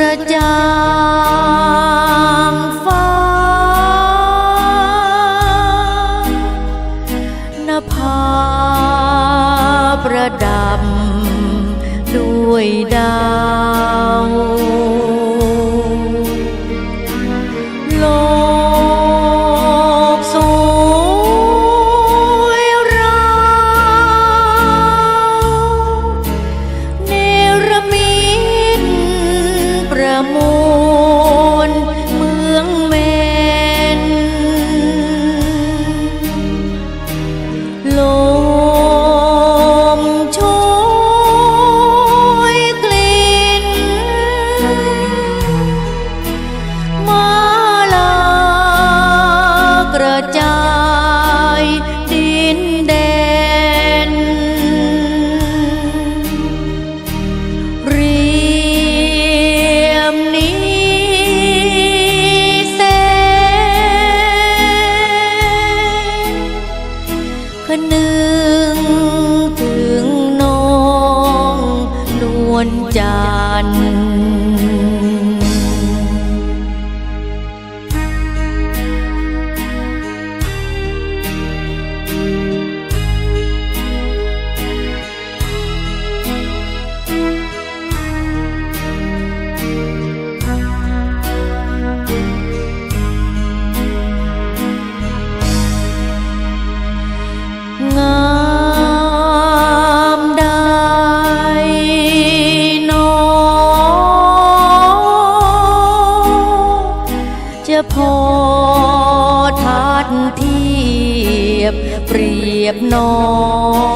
ระจางฟ้านภาประดับด้วยดาว คนึงถึงน้องนวลจันทร์ ប្រៀបនង